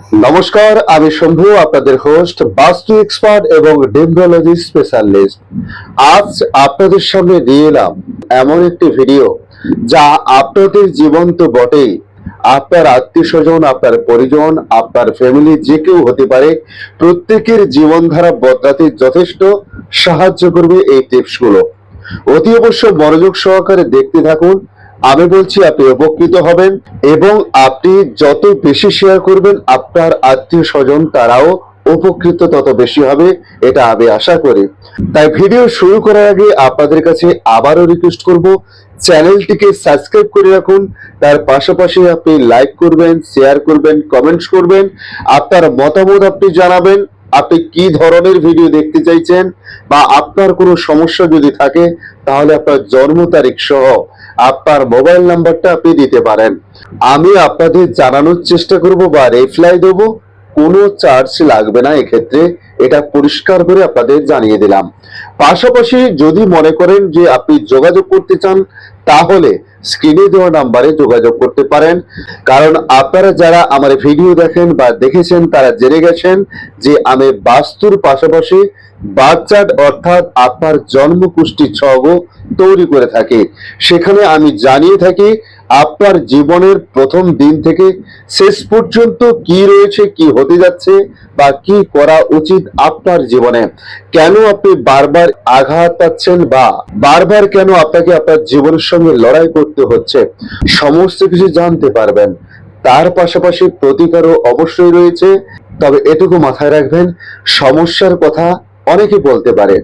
নমস্কার, আমি শম্ভু, আপনাদের হোস্ট বাস্তু এক্সপার্ট এবং ডেমব্রোলজি স্পেশালিস্ট আজ আপনাদের সামনে নিয়ে এলাম এমন একটি ভিডিও যা আপনাদের জীবন তো বটেই। আপনার আত্মীয় স্বজন আপনার পরিজন, আপনার ফ্যামিলি যে কেউ হতে পারে, প্রত্যেকের জীবনধারা বদলাতে যথেষ্ট সাহায্য করবে এই টিপসগুলো অতি অবশ্য মনোযোগ সহকারে দেখতে থাকুন আমি বলছি আপনি উপকৃত হবেন এবং আপনি যত বেশি শেয়ার করবেন, আপনার আত্মীয় স্বজন তারাও উপকৃত তত বেশি হবে, এটা আমি আশা করি। তাই ভিডিও শুরু করার আগে আপনাদের কাছে আবারও রিকোয়েস্ট করব চ্যানেলটিকে সাবস্ক্রাইব করে রাখুন, তার পাশাপাশি আপনি লাইক করবেন শেয়ার করবেন কমেন্টস করবেন, আপনার মতামত আপনি জানাবেন, আপনি কি ধরনের ভিডিও দেখতে চাইছেন বা আপনার কোনো সমস্যা যদি থাকে, তাহলে আপনার জন্ম তারিখ সহ আপনার মোবাইল নাম্বারটা আপনি দিতে পারেন। আমি আপনাদের জানানোর চেষ্টা করব বা রিপ্লাই দেবো। কোনো চার্জ লাগবে না এক্ষেত্রে। এটা পরিষ্কার করে আপনাদের জানিয়ে দিলাম। পাশাপাশি যদি মনে করেন যে আপনি যোগাযোগ করতে চান, তাহলে স্ক্রিনে দেওয়া নাম্বারে যোগাযোগ করতে পারেন। কারণ আপনারা যারা আমার ভিডিও দেখেন বা দেখেছেন, তারা জেনে গেছেন যে আমি বাস্তুর পাশাপাশি বাচ্চাট অর্থাৎ আপনার জন্মকুষ্টি ছগও তৈরি করে থাকি। সেখানে আমি জানিয়ে থাকি আপনার জীবনের প্রথম দিন থেকে শেষ পর্যন্ত কি রয়েছে, কি হতে যাচ্ছে বা কি করা উচিত আপনার জীবনে? কেন আপনি বারবার আঘাত পাচ্ছেন বা বারবার কেন আপনাকে আপনার জীবনের সঙ্গে লড়াই করতে হচ্ছে? সমস্ত কিছু জানতে পারবেন। তার পাশাপাশি প্রতিকারও অবশ্যই রয়েছে। তবে এটুকু মাথায় রাখবেন, সমস্যার কথা অনেকে বলতে পারে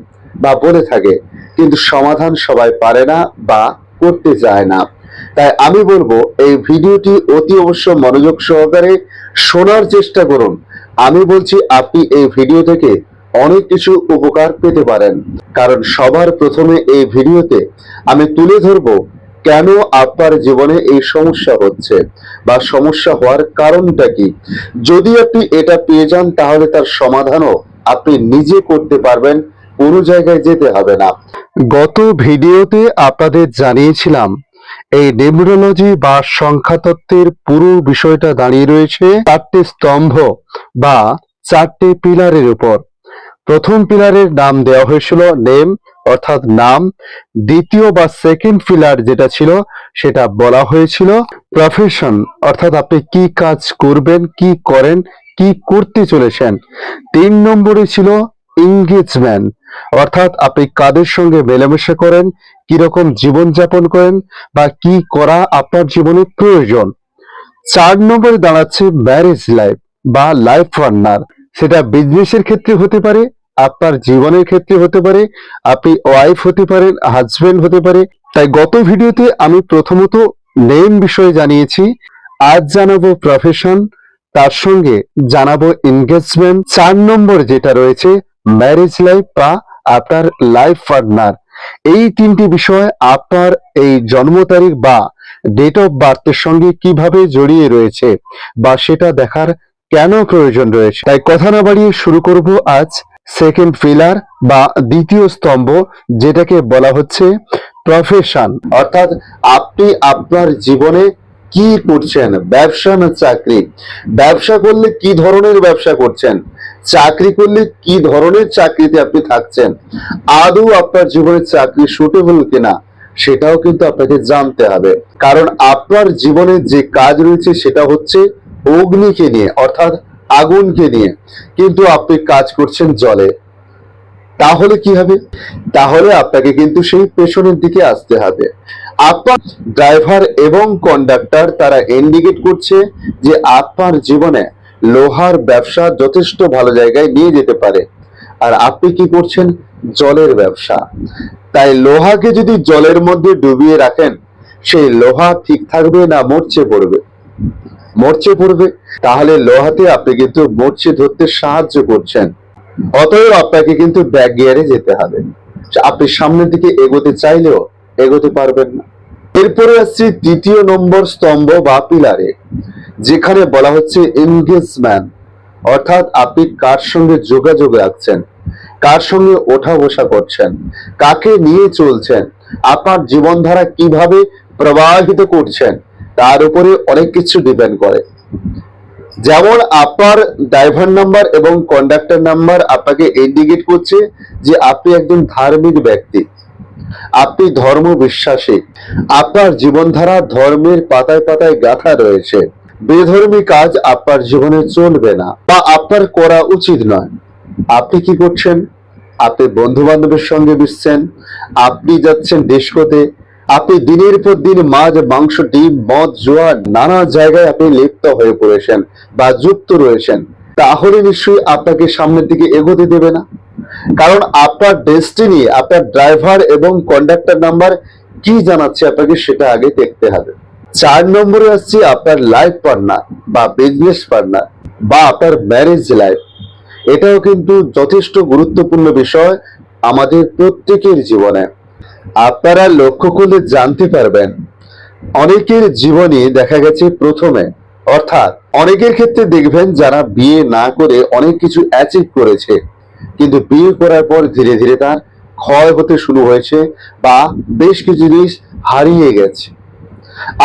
বা বলে থাকে, কিন্তু সমাধান সবাই পারে না বা করতে চায় না। তাই আমি বলব, এই ভিডিওটি অতি অবশ্য মনোযোগ সহকারে শোনার চেষ্টা করুন। আমি বলছি, আপনি এই ভিডিও থেকে অনেক কিছু উপকার পেতে পারেন। কারণ সবার প্রথমে এই ভিডিওতে আমি তুলে ধরবো, কেন আপনার জীবনে এই সমস্যা হচ্ছে বা সমস্যা হওয়ার কারণটা কি? যদি আপনি এটা পেয়ে যান, তাহলে তার সমাধানও আপনি নিজে করতে পারবেন, কোনো জায়গায় যেতে হবে না। গত ভিডিওতে আপনাদের জানিয়েছিলাম এই নিউমোরোলজি বা সংখ্যাতত্ত্বের পুরো বিষয়টা দাঁড়িয়ে রয়েছে চারটে স্তম্ভ বা চারটে পিলারের উপর। প্রথম পিলারের নাম দেওয়া হয়েছিল নেম, অর্থাৎ নাম। দ্বিতীয় বা সেকেন্ড পিলার যেটা ছিল, সেটা বলা হয়েছিল প্রফেশন, অর্থাৎ আপনি কি কাজ করবেন, কি করেন, কি করতে চলেছেন। তিন নম্বরে ছিল এঙ্গেজমেন্ট অর্থাৎ আপনি কাদের সঙ্গে মেলামেশা করেন, কীরকম জীবনযাপন করেন বা কি করা আপনার জীবনে প্রয়োজন? চার নম্বরে দাঁড়াচ্ছে ম্যারেজ লাইফ বা লাইফ পার্টনার সেটা বিজনেসের ক্ষেত্রে হতে পারে, আপনার জীবনের ক্ষেত্রে হতে পারে, আপনি ওয়াইফ হতে পারেন হাজবেন্ড হতে পারে। তাই গত ভিডিওতে আমি প্রথমত নেম বিষয়ে জানিয়েছি। আজ জানাব প্রফেশন তার সঙ্গে জানাব এনগেজমেন্ট চার নম্বর যেটা রয়েছে ম্যারেজ লাইফ বা আপনার লাইফ পার্টনার এই তিনটি বিষয় আপনার এই জন্ম তারিখ বা ডেট অফ বার্থের সঙ্গে কীভাবে জড়িয়ে রয়েছে বা সেটা দেখার কেন প্রয়োজন রয়েছে? তাই কথা না বাড়িয়ে শুরু করব আজ সেকেন্ড পিলার বা দ্বিতীয় স্তম্ভ, যেটাকে বলা হচ্ছে প্রফেশন অর্থাৎ আপনি আপনার জীবনে কি করছেন? ব্যবসা না চাকরি? ব্যবসা করলে কি ধরনের ব্যবসা করছেন? চাকরি করলে কি ধরনের চাকরিতে আপনি থাকছেন? আদৌ আপনার জীবনে চাকরি সুটেবল কিনা? সেটাও কিন্তু আপনাকে জানতে হবে। কারণ আপনার জীবনে যে কাজ রয়েছে সেটা হচ্ছে অগ্নিকে নিয়ে, অর্থাৎ আগুনকে নিয়ে। কিন্তু আপনি কাজ করছেন জলে। তাহলে কি হবে? তাহলে আপনাকে কিন্তু সেই পেছনের দিকে আসতে হবে। আপনার ড্রাইভার এবং কন্ডাক্টর তারা ইন্ডিকেট করছে যে আপনার জীবনে লোহার ব্যবসা যথেষ্ট ভালো জায়গায় নিয়ে যেতে পারে। আর আপনি কি করছেন? জলের ব্যবসা। তাই লোহাকে যদি জলের মধ্যে ডুবিয়ে রাখেন, সেই লোহা ঠিক থাকবে না, মরচে পড়বে। মরচে পড়বে? তাহলে লোহাতে আপনি কিন্তু মরচে ধরতে সাহায্য করছেন। অতএব আপনাকে কিন্তু ব্যাক গিয়ারে যেতে হবে। আপনি সামনের দিকে এগোতে চাইলেও এগোতে পারবেন না। এরপরে আসছি তৃতীয় নম্বর স্তম্ভ বা পিলারে। যেখানে বলা হচ্ছে এনগেজমেন্ট অর্থাৎ আপনি কার সঙ্গে যোগাযোগ রাখছেন কার সঙ্গে ওঠা বসা করছেন, কাকে নিয়ে চলছেন, আপনার জীবনধারা কীভাবে প্রবাহিত করছেন, তার উপরে অনেক কিছু ডিপেন্ড করে। যেমন আপনার ড্রাইভার নাম্বার এবং কন্ডাক্টর নাম্বার আপনাকে ইন্ডিকেট করছে যে আপনি একজন ধার্মিক ব্যক্তি, আপনি ধর্ম বিশ্বাসী আপনার জীবনধারা ধর্মের পাতায় পাতায় গাথা রয়েছে বেধর্মী কাজ আপনার জীবনে চলবে না বা আপনার করা উচিত নয়। আপনি কি করছেন? আপনি বন্ধু বান্ধবের সঙ্গে মিশছেন, আপনি যাচ্ছেন ডিস্কোতে আপনি দিনের পর দিন মাছ, মাংস, ডিম, মদ জোয়া নানা জায়গায় আপনি লিপ্ত হয়ে পড়েছেন বা যুক্ত রয়েছেন। তাহলে নিশ্চয়ই আপনাকে সামনের দিকে এগোতে দেবে না। কারণ আপনার ডেস্টিনি আপনার ড্রাইভার এবং কন্ডাক্টর নাম্বার কি জানাচ্ছে আপনাকে সেটা আগে দেখতে হবে। চার নম্বরে আসছে আপনার লাইফ পার্টনার বা বিজনেস পার্টনার বা আপনার ম্যারেজ লাইফ এটাও কিন্তু যথেষ্ট গুরুত্বপূর্ণ বিষয় আমাদের প্রত্যেকের জীবনে। আপনারা লক্ষ্য করলে জানতে পারবেন, অনেকের জীবনে দেখা গেছে প্রথমে। অর্থাৎ অনেকের ক্ষেত্রে দেখবেন যারা বিয়ে না করে অনেক কিছু অ্যাচিভ করেছে, কিন্তু বিয়ে করার পর ধীরে ধীরে তার ক্ষয় হতে শুরু হয়েছে বা বেশ কিছু জিনিস হারিয়ে গেছে।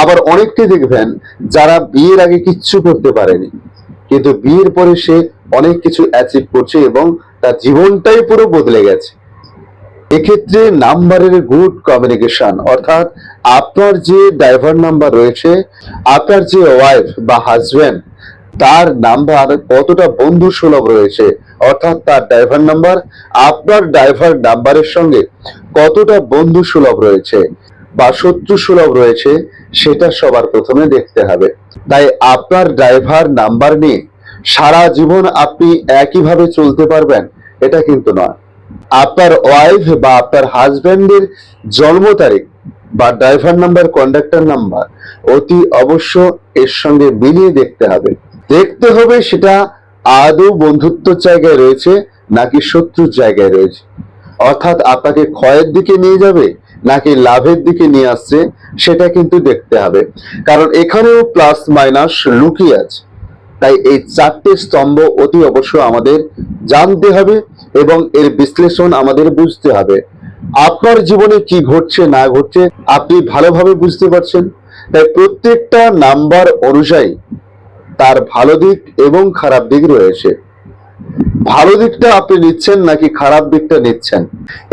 আবার অনেককে দেখবেন যারা বিয়ের আগে কিচ্ছু করতে পারেনি, কিন্তু বিয়ের পরে সে অনেক কিছু অ্যাচিভ করছে এবং তার জীবনটাই পুরো বদলে গেছে। এক্ষেত্রে নাম্বারের গুড কমিউনিকেশন অর্থাৎ আপনার যে ড্রাইভার নাম্বার রয়েছে, আপনার যে ওয়াইফ বা হাজবেন্ড তার নাম্বার কতটা বন্ধু সুলভ রয়েছে, অর্থাৎ তার ড্রাইভার নাম্বার আপনার ড্রাইভার নাম্বারের সঙ্গে কতটা বন্ধু সুলভ রয়েছে বা শত্রু সুলভ রয়েছে সেটা সবার প্রথমে দেখতে হবে। তাই আপনার ড্রাইভার নাম্বার নিয়ে সারা জীবন আপনি একইভাবে চলতে পারবেন, এটা কিন্তু নয়। আপনার ওয়াইফ বা আপনার হাজবেন্ডের জন্ম তারিখ বা ড্রাইভার নাম্বার কন্ডাক্টর নাম্বার অতি অবশ্য এর সঙ্গে মিলিয়ে দেখতে হবে। দেখতে হবে সেটা আদৌ বন্ধুত্ব জায়গায় রয়েছে নাকি শত্রুর জায়গায় রয়েছে। অর্থাৎ আপনাকে ক্ষয়ের দিকে নিয়ে যাবে নাকি লাভের দিকে নিয়ে আসছে, সেটা কিন্তু দেখতে হবে। কারণ এখানেও প্লাস মাইনাস লুকিয়ে আছে। তাই এই চারটে স্তম্ভ অতি অবশ্য আমাদের জানতে হবে এবং এর বিশ্লেষণ আমাদের বুঝতে হবে। আপনার জীবনে কি ঘটছে, না ঘটছে, আপনি ভালোভাবে বুঝতে পারছেন। তাই প্রত্যেকটা নাম্বার অনুযায়ী তার ভালো দিক এবং খারাপ দিক রয়েছে। ভালো দিকটা আপনি নিচ্ছেন নাকি খারাপ দিকটা নিচ্ছেন?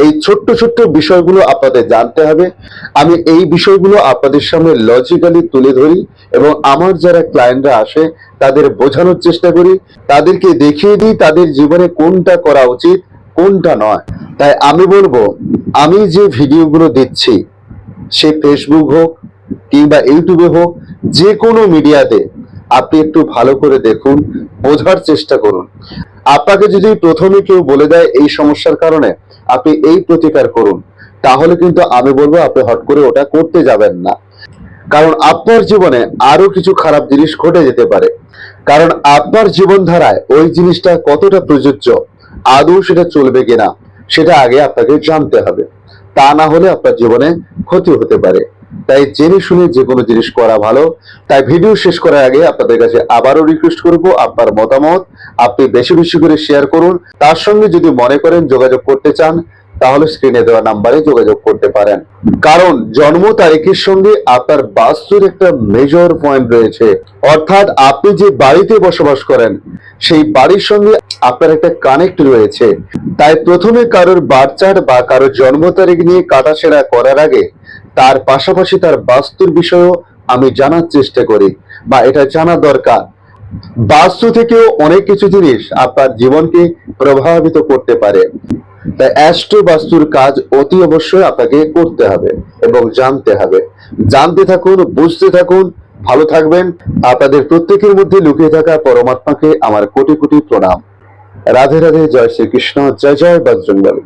এই ছোট্ট ছোট্ট বিষয়গুলো আপনাদের জানতে হবে। আমি এই বিষয়গুলো আপনাদের সামনে লজিক্যালি তুলে ধরি এবং আমার যারা ক্লায়েন্টরা আসে, তাদের বোঝানোর চেষ্টা করি। তাদেরকে দেখিয়ে দিই তাদের জীবনে কোনটা করা উচিত, কোনটা নয়। তাই আমি বলব, আমি যে ভিডিওগুলো দিচ্ছি, সে ফেসবুক হোক কিংবা ইউটিউবে হোক যে কোনো মিডিয়াতে আপনি একটু ভালো করে দেখুন, বোঝার চেষ্টা করুন। আপনাকে যদি প্রথমে কেউ বলে দেয় এই সমস্যার কারণে, আপনি এই প্রতিকার করুন। তাহলে কিন্তু আমি বলব আপনি হট করে ওটা করতে যাবেন না। কারণ আপনার জীবনে আরও কিছু খারাপ জিনিস ঘটে যেতে পারে। কারণ আপনার জীবনধারায় ওই জিনিসটা কতটা প্রযোজ্য, আদৌ সেটা চলবে কিনা, সেটা আগে আপনাকে জানতে হবে। তা না হলে আপনার জীবনে ক্ষতি হতে পারে। তাই জেনে শুনে যে কোনো জিনিস করা ভালো। তাই ভিডিও শেষ করার আগে আপনাদের কাছে আবারও রিকোয়েস্ট করব আপনার মতামত। আপনি বেশি বেশি করে শেয়ার করুন। তার সঙ্গে যদি মনে করেন যোগাযোগ করতে চান, তাহলে স্ক্রিনে দেওয়া নাম্বারে যোগাযোগ করতে পারেন। কারণ জন্ম তারিখের সঙ্গে আপনার বাস্তুর একটা মেজর পয়েন্ট রয়েছে। অর্থাৎ আপনি যে বাড়িতে বসবাস করেন, সেই বাড়ির সঙ্গে আপনার একটা কানেক্ট রয়েছে। তাই প্রথমে কারোর বাচ্চার বা কারোর জন্ম তারিখ নিয়ে কাটাছেড়া করার আগে তার পাশাপাশি তার বাস্তুর বিষয়েও আমি জানার চেষ্টা করি বা এটা জানা দরকার। বাস্তু থেকেও অনেক কিছু জিনিস আপনার জীবনকে প্রভাবিত করতে পারে। তাই অ্যাস্ট্রো বাস্তুর কাজ অতি অবশ্যই আপনাকে করতে হবে এবং জানতে হবে। জানতে থাকুন, বুঝতে থাকুন, ভালো থাকবেন। আপনাদের প্রত্যেকের মধ্যে লুকিয়ে থাকা পরমাত্মাকে আমার কোটি কোটি প্রণাম। রাধে রাধে, জয় শ্রীকৃষ্ণ, জয় জয় বজরঙ্গবলী